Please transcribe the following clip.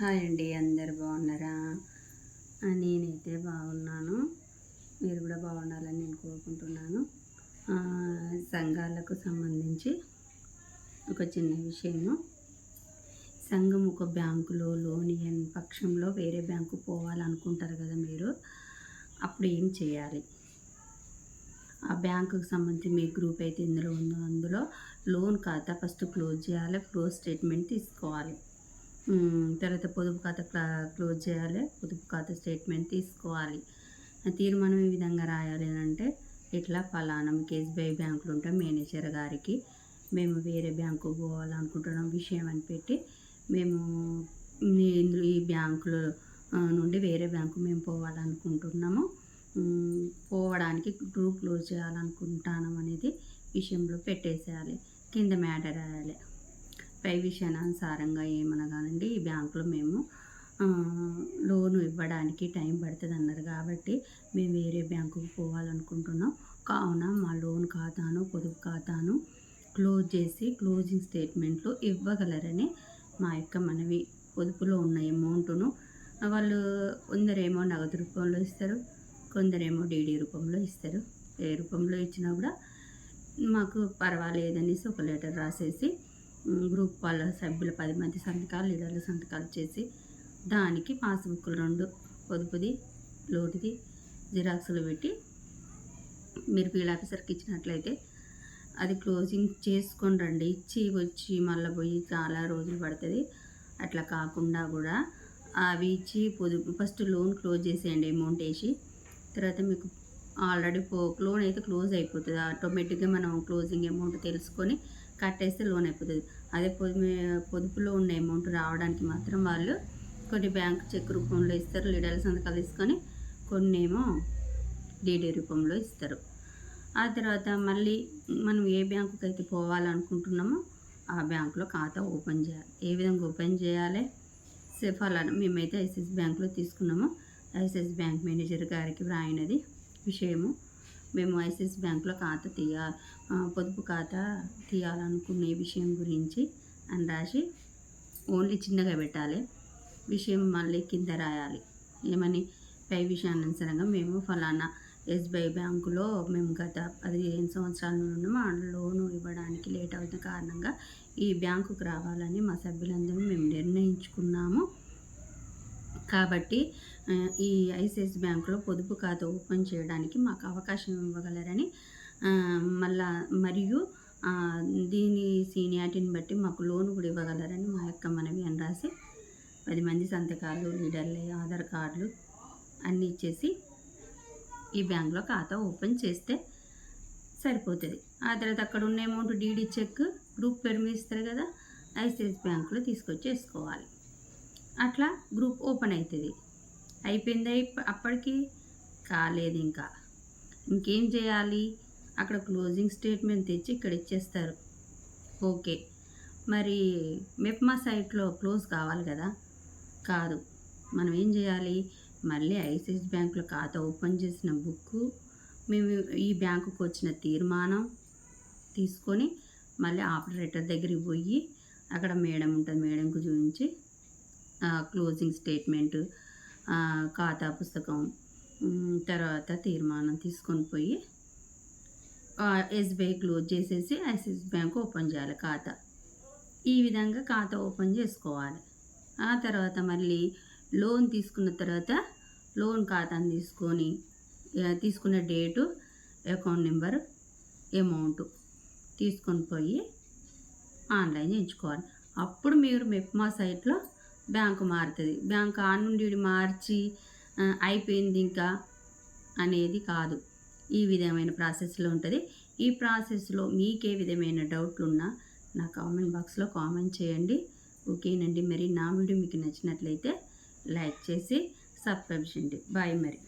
Hi అండి అందరు బాగున్నారా? నేనైతే బాగున్నాను. మీరు కూడా బాగుండాలని నేను కోరుకుంటున్నాను. సంఘాలకు సంబంధించి ఒక చిన్న విషయము. సంఘం ఒక బ్యాంకులో లోన్ ఇవ్వని పక్షంలో వేరే బ్యాంకు పోవాలనుకుంటారు కదా మీరు అప్పుడు ఏం చేయాలి? ఆ బ్యాంకుకు సంబంధించి మీ గ్రూప్ అయితే ఇందులో ఉందో అందులో లోన్ ఖాతా ఫస్ట్ క్లోజ్ చేయాలి క్లోజ్ స్టేట్మెంట్ తీసుకోవాలి. తర్వాత పొదుపు ఖాతా క్లా- క్లోజ్ చేయాలి. పొదుపు ఖాతా స్టేట్మెంట్ తీసుకోవాలి. తీర్మానం ఈ విధంగా రాయాలి అని అంటే ఇట్లా ఫలానా మీకు ఎస్బీఐ బ్యాంకులు ఉంటాం మేనేజర్ గారికి మేము వేరే బ్యాంకు పోవాలనుకుంటున్నాం విషయం అని పెట్టి మేము ఈ- ఇందులో ఈ బ్యాంకులో నుండి వేరే బ్యాంకు మేము పోవాలనుకుంటున్నాము. పోవడానికి గ్రూప్ క్లోజ్ చేయాలనుకుంటాను అనేది విషయంలో పెట్టేసేయాలి. కింద మ్యాటర్ రాయాలి. పై విషయానుసారంగా ఏమనగానండి ఈ బ్యాంకులో మేము లోన్ లోను ఇవ్వడానికి టైం పడుతుంది అన్నారు కాబట్టి మేము వేరే బ్యాంకుకు పోవాలనుకుంటున్నాం. కావున మా లోన్ ఖాతాను పొదుపు ఖాతాను క్లోజ్ చేసి క్లోజింగ్ స్టేట్మెంట్లు ఇవ్వగలరని మా యొక్క మనవి. పొదుపులో ఉన్న అమౌంట్ను వాళ్ళు కొందరేమో నగదు రూపంలో ఇస్తారు కొందరేమో డీడీ రూపంలో ఇస్తారు. ఏ రూపంలో ఇచ్చినా కూడా మాకు పర్వాలేదనేసి ఒక లెటర్ రాసేసి గ్రూప్ వాళ్ళ సభ్యుల పది మంది సంతకాలు లీడర్ల సంతకాలు చేసి దానికి పాస్బుక్లు రెండు పొదుపుది లోటుది జిరాక్సులు పెట్టి మీరు ఫీల్డ్ ఆఫీసర్కి ఇచ్చినట్లయితే అది క్లోజింగ్ చేసుకొని రండి. ఇచ్చి వచ్చి మళ్ళీ పోయి చాలా రోజులు పడుతుంది. అట్లా కాకుండా కూడా అవి ఇచ్చి పొదుపు ఫస్ట్ లోన్ క్లోజ్ చేసేయండి అమౌంట్ వేసి. తర్వాత మీకు ఆల్రెడీ పో లోన్ అయితే క్లోజ్ అయిపోతుంది. ఆటోమేటిక్గా మనం క్లోజింగ్ అమౌంట్ తెలుసుకొని కట్టేస్తే లోన్ అయిపోతుంది. అదే పొదుపు పొదుపులో ఉన్న అమౌంట్ రావడానికి మాత్రం వాళ్ళు కొన్ని బ్యాంక్ చెక్ రూపంలో ఇస్తారు లీడర్ల సంతకాలు తీసుకొని కొన్ని ఏమో డీడీ రూపంలో ఇస్తారు ఆ తర్వాత మళ్ళీ మనం ఏ బ్యాంకుకి అయితే పోవాలనుకుంటున్నామో ఆ బ్యాంకులో ఖాతా ఓపెన్ చేయాలి ఏ విధంగా ఓపెన్ చేయాలి సే ఫలానా మేమైతే ఐసిఎస్ బ్యాంకులో తీసుకున్నాము ఐసిఎస్ బ్యాంక్ మేనేజర్ గారికి వ్రాయినది విషయము మేము ఐసిఎస్ బ్యాంక్లో ఖాతా తీయ పొదుపు ఖాతా తీయాలనుకునే విషయం గురించి అని రాసి ఓన్లీ చిన్నగా పెట్టాలి. విషయం మళ్ళీ కింద రాయాలి. ఏమని? పై విషయానుసారంగా మేము ఫలానా ఎస్బీఐ బ్యాంకులో మేము గత పదిహేను సంవత్సరాల నుండి మా లోను ఇవ్వడానికి లేట్ అవుతున్న కారణంగా ఈ బ్యాంకుకు రావాలని మా సభ్యులందరూ మేము నిర్ణయించుకున్నాము. కాబట్టి ఈ ఐసిఐసి బ్యాంకులో పొదుపు ఖాతా ఓపెన్ చేయడానికి మాకు అవకాశం ఇవ్వగలరని మళ్ళా మరియు దీని సీనియారిటీని బట్టి మాకు లోన్ కూడా ఇవ్వగలరని మా యొక్క మనవి అని రాసి పది మంది సంతకాలు లీడర్లు ఆధార్ కార్డులు అన్నీ ఇచ్చేసి ఈ బ్యాంక్లో ఖాతా ఓపెన్ చేస్తే సరిపోతుంది. ఆ తర్వాత అక్కడ ఉన్న అమౌంట్ డీడీ చెక్ గ్రూప్ పేరు మీద ఇస్తారు కదా ఐసిఐసి బ్యాంకులో తీసుకొచ్చి వేసుకోవాలి అట్లా గ్రూప్ ఓపెన్ అవుతుంది అయిపోయింది అప్పటికి కాలేదు ఇంకా. ఇంకేం చేయాలి? అక్కడ క్లోజింగ్ స్టేట్మెంట్ తెచ్చి ఇక్కడ ఇచ్చేస్తారు. ఓకే. మరి మెప్మా సైట్లో క్లోజ్ కావాలి కదా? కాదు. మనం ఏం చేయాలి? మళ్ళీ ఐసిఐసి బ్యాంకులో ఖాతా ఓపెన్ చేసిన బుక్ మేము ఈ బ్యాంకుకు వచ్చిన తీర్మానం తీసుకొని మళ్ళీ ఆపరేటర్ దగ్గరికి పోయి అక్కడ మేడం ఉంటుంది. మేడంకు చూపించి క్లోజింగ్ స్టేట్మెంట్ ఖాతా పుస్తకం తర్వాత తీర్మానం తీసుకొని పోయి ఎస్బీఐ క్లోజ్ చేసేసి యాక్సిస్ బ్యాంక్ ఓపెన్ చేయాలి ఖాతా. ఈ విధంగా ఖాతా ఓపెన్ చేసుకోవాలి. ఆ తర్వాత మళ్ళీ లోన్ తీసుకున్న తర్వాత లోన్ ఖాతాను తీసుకొని తీసుకున్న డేటు అకౌంట్ నెంబర్ అమౌంట్ తీసుకొని పోయి ఆన్లైన్ ఎంచుకోవాలి అప్పుడు మీరు మెప్మా సైట్లో బ్యాంకు మారుతుంది. బ్యాంక్ ఆ నుండి మార్చి అయిపోయింది ఇంకా అనేది కాదు. ఈ విధమైన ప్రాసెస్లో ఉంటుంది. ఈ ప్రాసెస్లో మీకే విధమైన డౌట్లు ఉన్నా నా కామెంట్ బాక్స్లో కామెంట్ చేయండి. ఓకేనండి. మరి నా వీడియో మీకు నచ్చినట్లయితే లైక్ చేసి సబ్స్క్రైబ్ చేయండి. బాయ్ మరి.